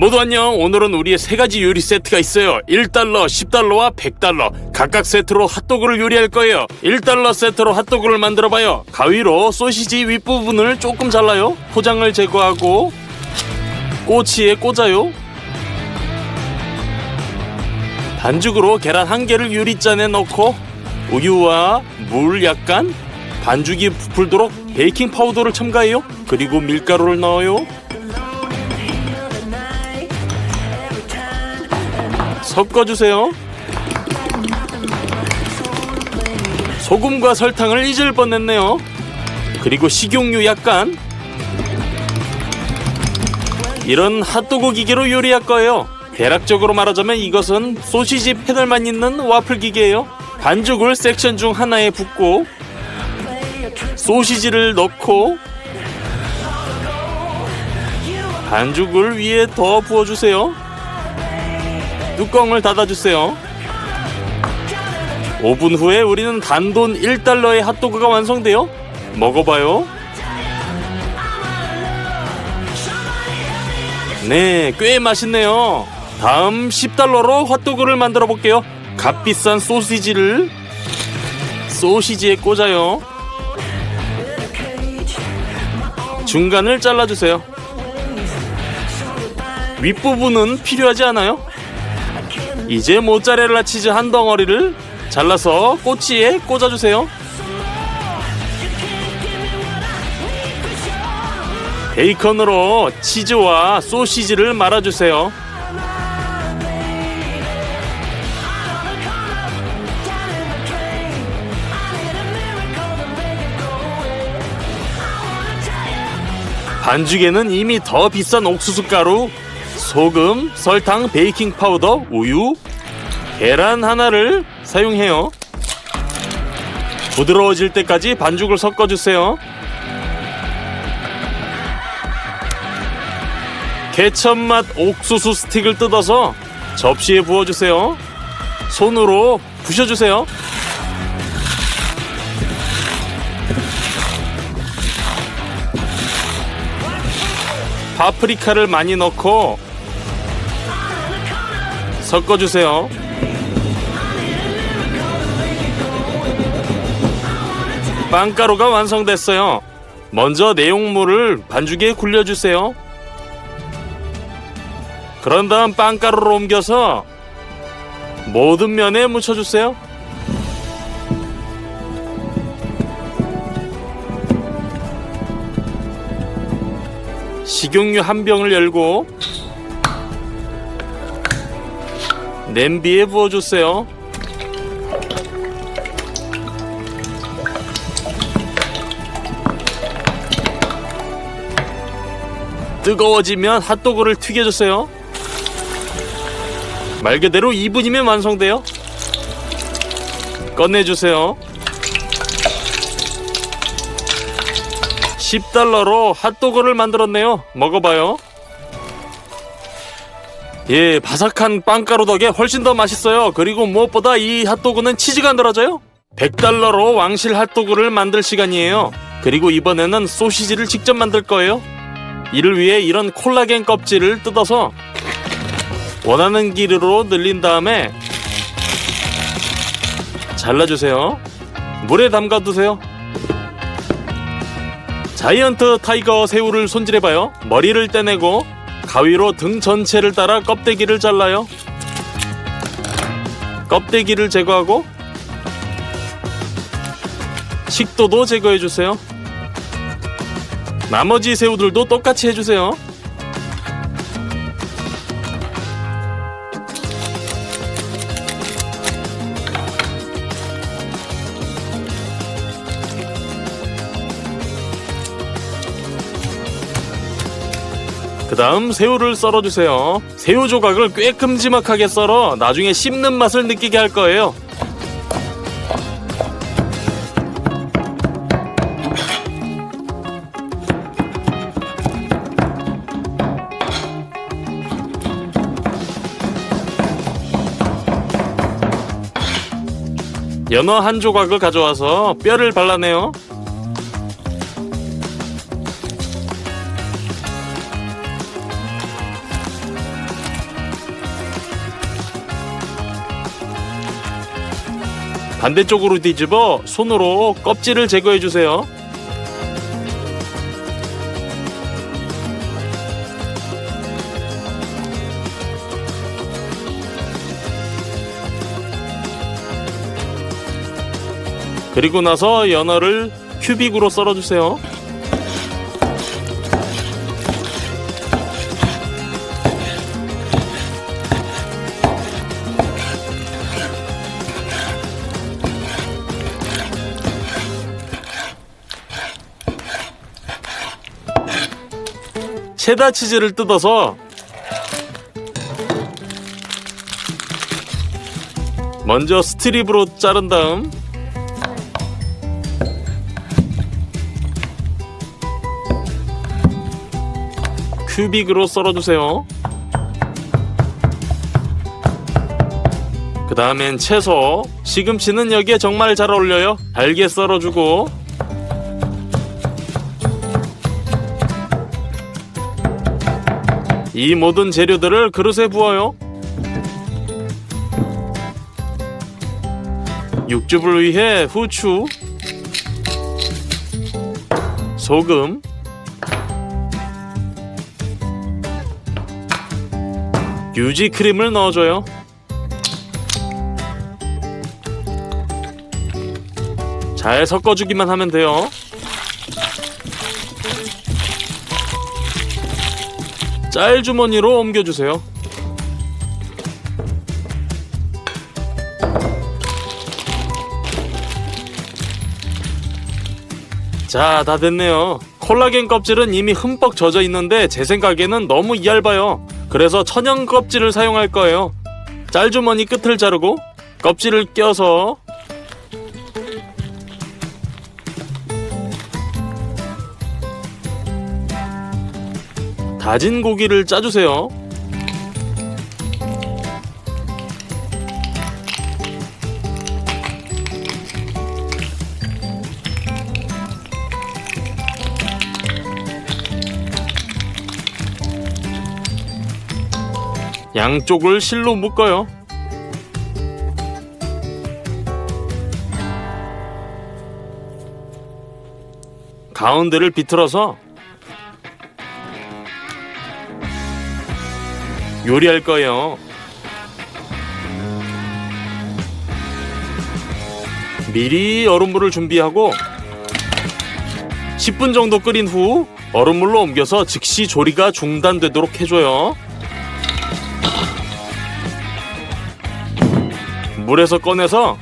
모두 안녕. 오늘은 우리의 세 가지 요리 세트가 있어요. 1달러, 10달러와 100달러. 각각 세트로 핫도그를 요리할 거예요. 1달러 세트로 핫도그를 만들어 봐요. 가위로 소시지 윗부분을 조금 잘라요. 포장을 제거하고 꼬치에 꽂아요. 반죽으로 계란 한 개를 유리잔에 넣고 우유와 물 약간 반죽이 부풀도록 베이킹 파우더를 첨가해요. 그리고 밀가루를 넣어요. 섞어주세요. 소금과 설탕을 잊을 뻔했네요. 그리고 식용유 약간. 이런 핫도그 기계로 요리할 거예요. 대략적으로 말하자면 이것은 소시지 패널만 있는 와플 기계예요. 반죽을 섹션 중 하나에 붓고 소시지를 넣고 반죽을 위에 더 부어주세요. 뚜껑을 닫아주세요. 5분 후에 우리는 단돈 1달러의 핫도그가 완성돼요. 먹어봐요. 네, 꽤 맛있네요. 다음 10달러로 핫도그를 만들어 볼게요. 값비싼 소시지를 소시지에 꽂아요. 중간을 잘라주세요. 윗부분은 필요하지 않아요? 이제 모짜렐라 치즈 한 덩어리를 잘라서 꼬치에 꽂아주세요. 베이컨으로 치즈와 소시지를 말아주세요. 반죽에는 이미 더 비싼 옥수수 가루, 소금, 설탕, 베이킹 파우더, 우유, 계란 하나를 사용해요. 부드러워질 때까지 반죽을 섞어주세요. 케첩 맛 옥수수 스틱을 뜯어서 접시에 부어주세요. 손으로 부셔주세요. 파프리카를 많이 넣고 섞어주세요. 빵가루가 완성됐어요. 먼저 내용물을 반죽에 굴려주세요. 그런 다음 빵가루를 옮겨서 모든 면에 묻혀주세요. 식용유 한 병을 열고 냄비에 부어주세요. 뜨거워지면 핫도그를 튀겨주세요. 말 그대로 2분이면 완성돼요. 꺼내주세요. 10달러로 핫도그를 만들었네요. 먹어봐요. 예, 바삭한 빵가루 덕에 훨씬 더 맛있어요. 그리고 무엇보다 이 핫도그는 치즈가 늘어져요. 100달러로 왕실 핫도그를 만들 시간이에요. 그리고 이번에는 소시지를 직접 만들 거예요. 이를 위해 이런 콜라겐 껍질을 뜯어서 원하는 길이로 늘린 다음에 잘라주세요. 물에 담가두세요. 자이언트 타이거 새우를 손질해봐요. 머리를 떼내고 가위로 등 전체를 따라 껍데기를 잘라요. 껍데기를 제거하고 식도도 제거해 주세요. 나머지 새우들도 똑같이 해주세요. 그 다음 새우를 썰어주세요. 새우 조각을 꽤 큼지막하게 썰어 나중에 씹는 맛을 느끼게 할 거예요. 연어 한 조각을 가져와서 뼈를 발라내요. 반대쪽으로 뒤집어 손으로 껍질을 제거해 주세요. 그리고 나서 연어를 큐빅으로 썰어 주세요. 체다 치즈를 뜯어서 먼저 스트립으로 자른 다음 큐빅으로 썰어주세요. 그 다음엔 채소. 시금치는 여기에 정말 잘 어울려요. 달게 썰어주고 이 모든 재료들을 그릇에 부어요. 육즙을 위해 후추, 소금, 유지 크림을 넣어줘요. 잘 섞어주기만 하면 돼요. 짤 주머니로 옮겨주세요. 자, 다 됐네요. 콜라겐 껍질은 이미 흠뻑 젖어 있는데 제 생각에는 너무 얇아요. 그래서 천연 껍질을 사용할 거예요. 짤주머니 끝을 자르고 껍질을 껴서 다진 고기를 짜주세요. 양쪽을 실로 묶어요. 가운데를 비틀어서 요리할 거예요. 미리 얼음물을 준비하고 10분 정도 끓인 후 얼음물로 옮겨서 즉시 조리가 중단되도록 해줘요. 물에서 꺼내서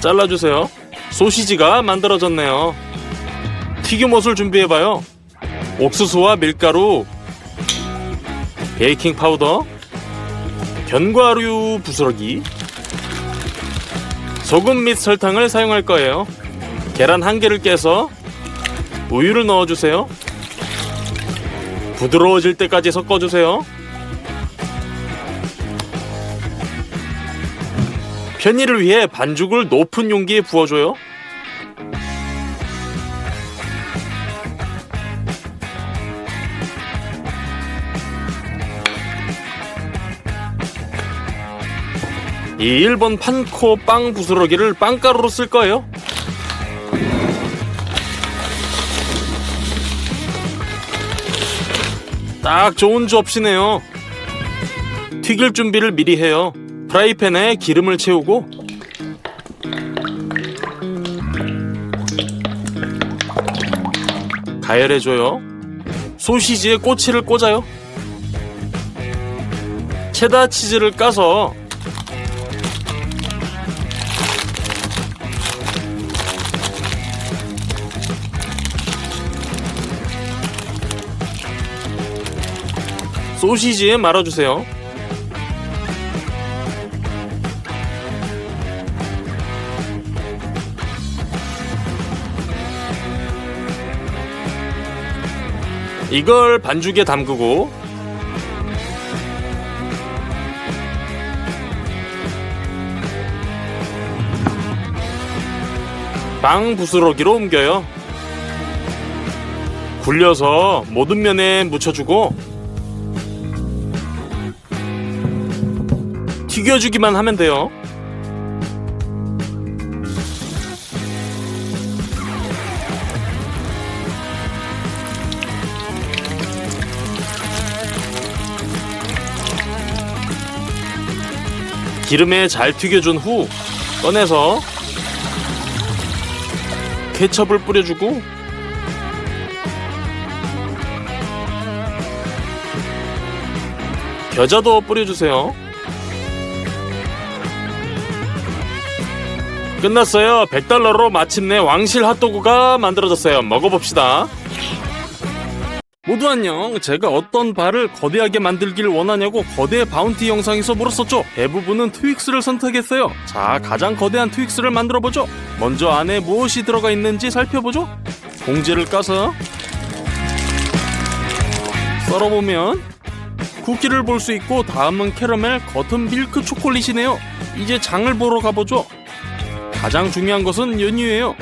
잘라주세요. 소시지가 만들어졌네요. 튀김옷을 준비해봐요. 옥수수와 밀가루, 베이킹 파우더, 견과류 부스러기, 소금 및 설탕을 사용할 거예요. 계란 한 개를 깨서 우유를 넣어주세요. 부드러워질 때까지 섞어주세요. 편의를 위해 반죽을 높은 용기에 부어줘요. 이 일본 판코 빵 부스러기를 빵가루로 쓸 거예요. 딱 좋은 접시네요. 튀길 준비를 미리 해요. 프라이팬에 기름을 채우고 가열해줘요. 소시지에 꼬치를 꽂아요. 체다 치즈를 까서 소시지에 말아주세요. 이걸 반죽에 담그고 빵 부스러기로 옮겨요. 굴려서 모든 면에 묻혀주고 옮겨주기만 하면 돼요. 기름에 잘 튀겨준 후 꺼내서 케첩을 뿌려주고 겨자도 뿌려주세요. 끝났어요. 100달러로 마침내 왕실 핫도그가 만들어졌어요. 먹어봅시다. 모두 안녕. 제가 어떤 발을 거대하게 만들길 원하냐고 거대 바운티 영상에서 물었었죠. 대부분은 트윅스를 선택했어요. 자, 가장 거대한 트윅스를 만들어보죠. 먼저 안에 무엇이 들어가 있는지 살펴보죠. 봉지를 까서 썰어보면 쿠키를 볼 수 있고 다음은 캐러멜, 겉은 밀크 초콜릿이네요. 이제 장을 보러 가보죠. 가장 중요한 것은 연유예요.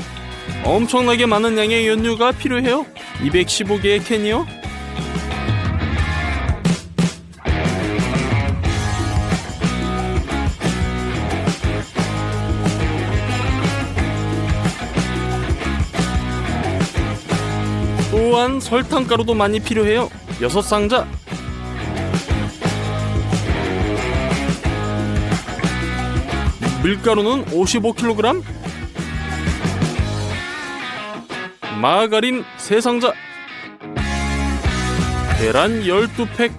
엄청나게 많은 양의 연유가 필요해요. 215개의 캔이요. 또한 설탕가루도 많이 필요해요. 6상자. 밀가루는 55kg. 마가린 3상자. 계란 12팩.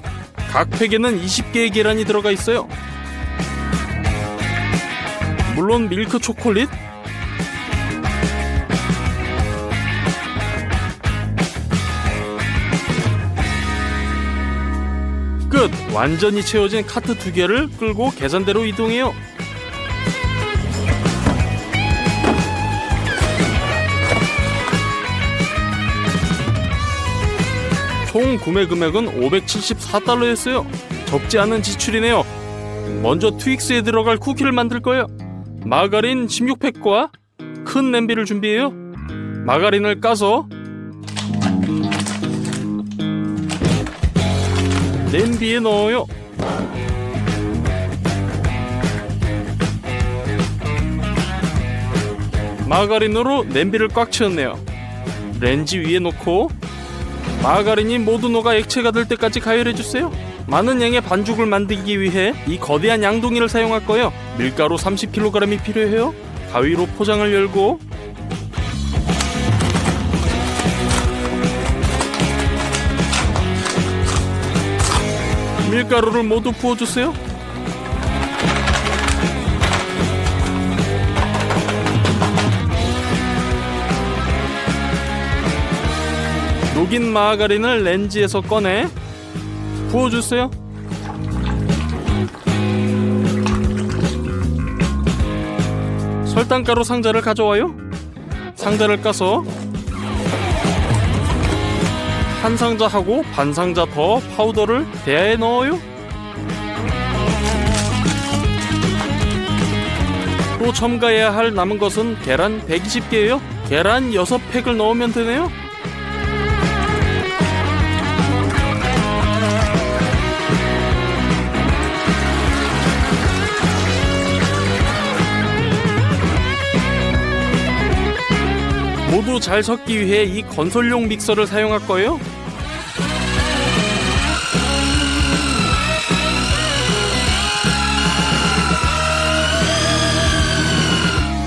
각 팩에는 20개의 계란이 들어가 있어요. 물론 밀크 초콜릿. 끝! 완전히 채워진 카트 두 개를 끌고 계산대로 이동해요. 총 구매 금액은 574달러였어요. 적지 않은 지출이네요. 먼저 트윅스에 들어갈 쿠키를 만들 거예요. 마가린 16팩과 큰 냄비를 준비해요. 마가린을 까서 냄비에 넣어요. 마가린으로 냄비를 꽉 채웠네요. 렌즈 위에 놓고 마가린이 모두 녹아 액체가 될 때까지 가열해 주세요. 많은 양의 반죽을 만들기 위해 이 거대한 양동이를 사용할 거예요. 밀가루 30kg이 필요해요. 가위로 포장을 열고 밀가루를 모두 부어주세요. 녹인 마가린을 렌즈에서 꺼내 부어주세요. 설탕가루 상자를 가져와요. 상자를 까서 한 상자 하고 반 상자 더 파우더를 대야에 넣어요. 또 첨가해야 할 남은 것은 계란 120개예요. 계란 6팩을 넣으면 되네요. 모두 잘 섞기 위해 이 건설용 믹서를 사용할 거예요.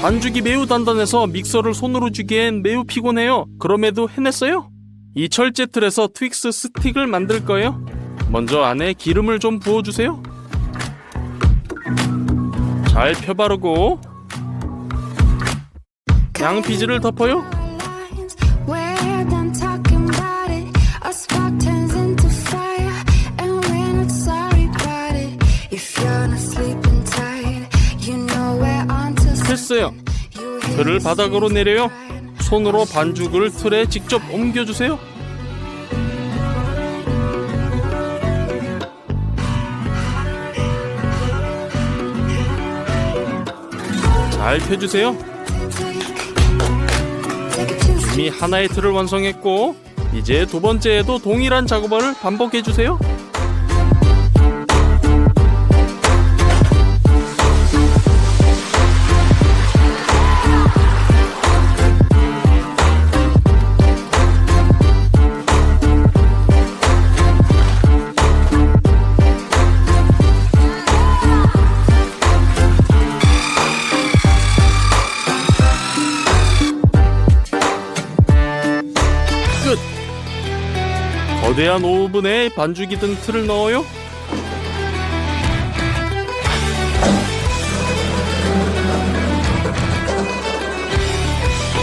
반죽이 매우 단단해서 믹서를 손으로 쥐기엔 매우 피곤해요. 그럼에도 해냈어요. 이 철제 틀에서 트윅스 스틱을 만들 거예요. 먼저 안에 기름을 좀 부어주세요. 잘 펴바르고 양피지를 덮어요. Hear 틀을 바닥으로 내려요. 손으로 반죽을 틀에 직접 옮겨주세요. 잘 펴주세요. 이미 하나의 틀을 완성했고 이제 두 번째에도 동일한 작업을 반복해 주세요. 거대한 오븐에 반죽이 든 틀을 넣어요.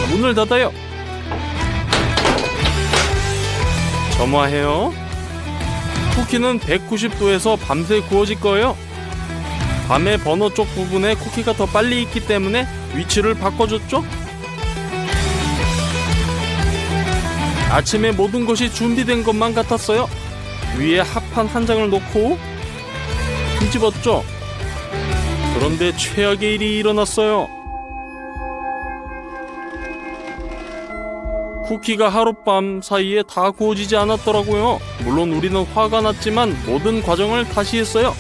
문을 닫아요. 점화해요. 쿠키는 190도에서 밤새 구워질 거예요. 밤에 버너 쪽 부분에 쿠키가 더 빨리 익기 때문에 위치를 바꿔줬죠? 아침에 모든 것이 준비된 것만 같았어요. 위에 합판 한 장을 놓고 뒤집었죠? 그런데 최악의 일이 일어났어요. 쿠키가 하룻밤 사이에 다 구워지지 않았더라고요. 물론 우리는 화가 났지만 모든 과정을 다시 했어요.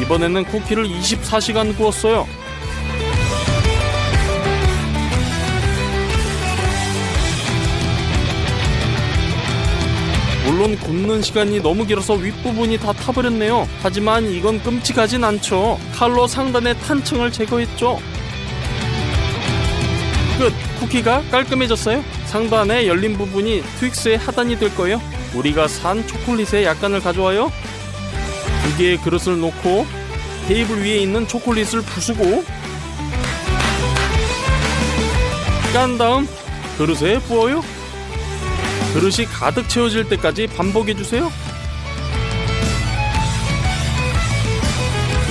이번에는 쿠키를 24시간 구웠어요. 물론 굽는 시간이 너무 길어서 윗부분이 다 타버렸네요. 하지만 이건 끔찍하진 않죠. 칼로 상단의 탄층을 제거했죠. 끝! 쿠키가 깔끔해졌어요. 상단에 열린 부분이 트윅스의 하단이 될 거예요. 우리가 산 초콜릿의 약간을 가져와요. 두 개의 그릇을 놓고 테이블 위에 있는 초콜릿을 부수고 깐 다음 그릇에 부어요. 그릇이 가득 채워질 때까지 반복해 주세요.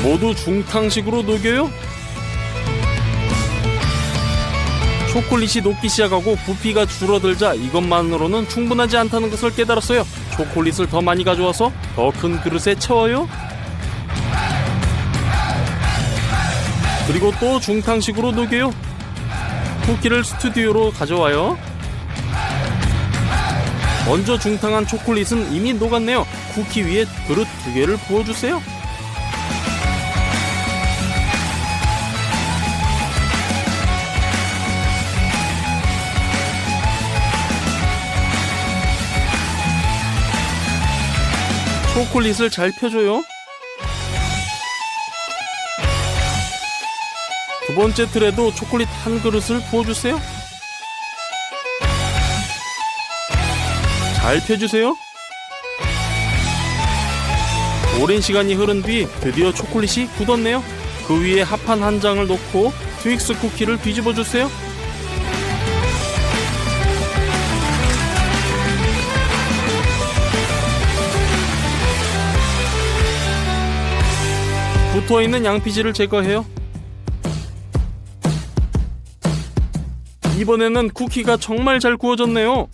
모두 중탕식으로 녹여요. 초콜릿이 녹기 시작하고 부피가 줄어들자 이것만으로는 충분하지 않다는 것을 깨달았어요. 초콜릿을 더 많이 가져와서 더 큰 그릇에 채워요. 그리고 또 중탕식으로 녹여요. 쿠키를 스튜디오로 가져와요. 먼저 중탕한 초콜릿은 이미 녹았네요. 쿠키 위에 그릇 두 개를 부어주세요. 초콜릿을 잘 펴줘요. 두 번째 틀에도 초콜릿 한 그릇을 부어주세요. 잘 펴주세요. 오랜 시간이 흐른 뒤 드디어 초콜릿이 굳었네요. 그 위에 합판 한 장을 놓고 트윅스 쿠키를 뒤집어 주세요. 붙어 있는 양피지를 제거해요. 이번에는 쿠키가 정말 잘 구워졌네요.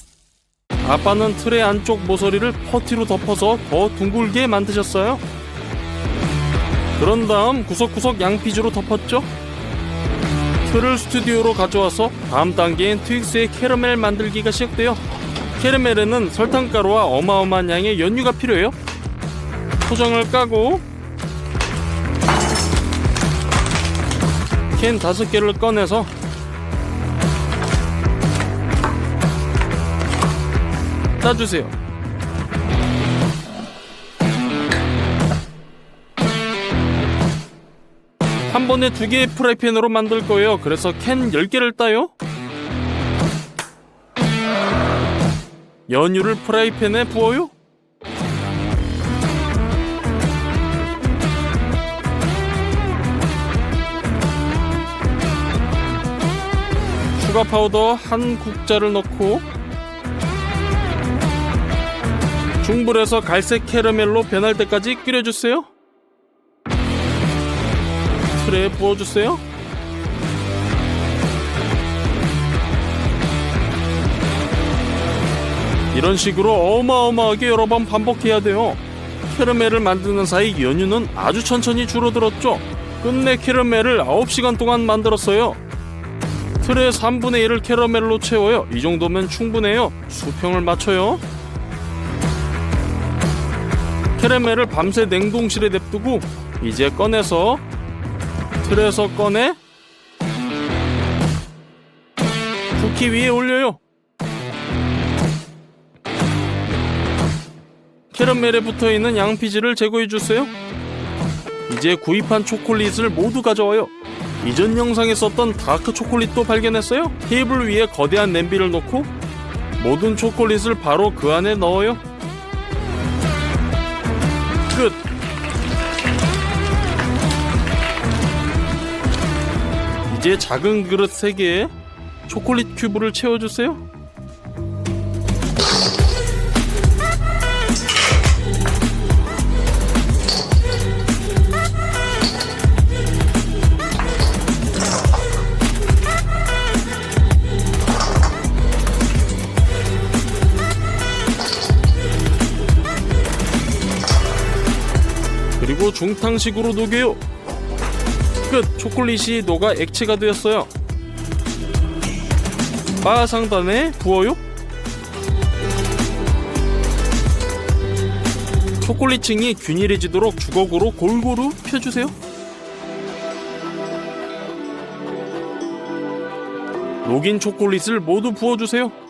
아빠는 틀의 안쪽 모서리를 퍼티로 덮어서 더 둥글게 만드셨어요. 그런 다음 구석구석 양피지로 덮었죠. 틀을 스튜디오로 가져와서 다음 단계인 트윅스의 캐러멜 만들기가 시작돼요. 캐러멜에는 설탕가루와 어마어마한 양의 연유가 필요해요. 포장을 까고 캔 다섯 개를 꺼내서 따주세요. 한 번에 두 개의 프라이팬으로 만들 거예요. 그래서 캔 10개를 따요. 연유를 프라이팬에 부어요. 추가 파우더 한 국자를 넣고 중불에서 갈색 캐러멜로 변할 때까지 끓여주세요. 틀에 부어주세요. 이런 식으로 어마어마하게 여러 번 반복해야 돼요. 캐러멜을 만드는 사이 연유는 아주 천천히 줄어들었죠. 끝내 캐러멜을 9시간 동안 만들었어요. 틀의 3분의 1을 캐러멜로 채워요. 이 정도면 충분해요. 수평을 맞춰요. 캐러멜을 밤새 냉동실에 냅두고 이제 꺼내서 틀에서 꺼내 쿠키 위에 올려요. 캐러멜에 붙어 있는 양피지를 제거해 주세요. 이제 구입한 초콜릿을 모두 가져와요. 이전 영상에 썼던 다크 초콜릿도 발견했어요. 테이블 위에 거대한 냄비를 놓고 모든 초콜릿을 바로 그 안에 넣어요. 끝. 이제 작은 그릇 3개에 초콜릿 큐브를 채워주세요. 중탕식으로 녹여요. 끝! 초콜릿이 녹아 액체가 되었어요. 바 상단에 부어요. 초콜릿층이 균일해지도록 주걱으로 골고루 펴주세요. 녹인 초콜릿을 모두 부어주세요.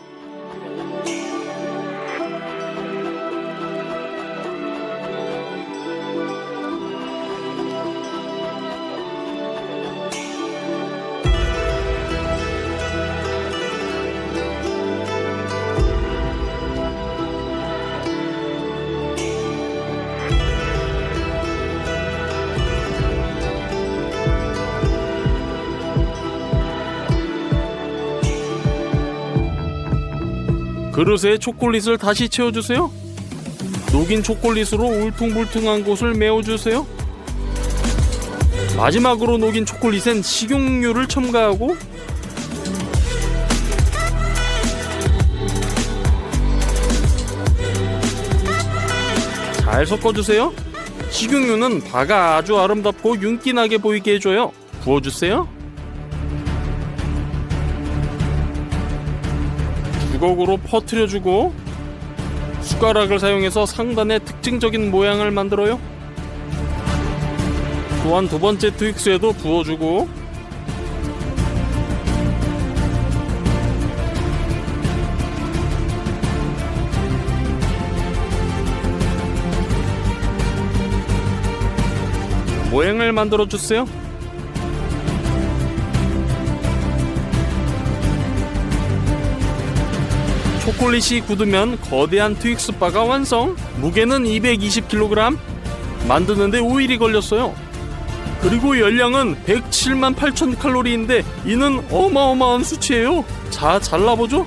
그릇에 초콜릿을 다시 채워주세요. 녹인 초콜릿으로 울퉁불퉁한 곳을 메워주세요. 마지막으로 녹인 초콜릿엔 식용유를 첨가하고 잘 섞어주세요. 식용유는 바가 아주 아름답고 윤기나게 보이게 해줘요. 부어주세요. 주걱으로 퍼트려주고 숟가락을 사용해서 상단에 특징적인 모양을 만들어요. 또한 두 번째 트윅스에도 부어주고 모양을 만들어 주세요. 초콜릿이 굳으면 거대한 트윅스 바가 완성. 무게는 220kg. 만드는데 5일이 걸렸어요. 그리고 열량은 107만 8천 칼로리인데 이는 어마어마한 수치예요. 자, 잘라보죠.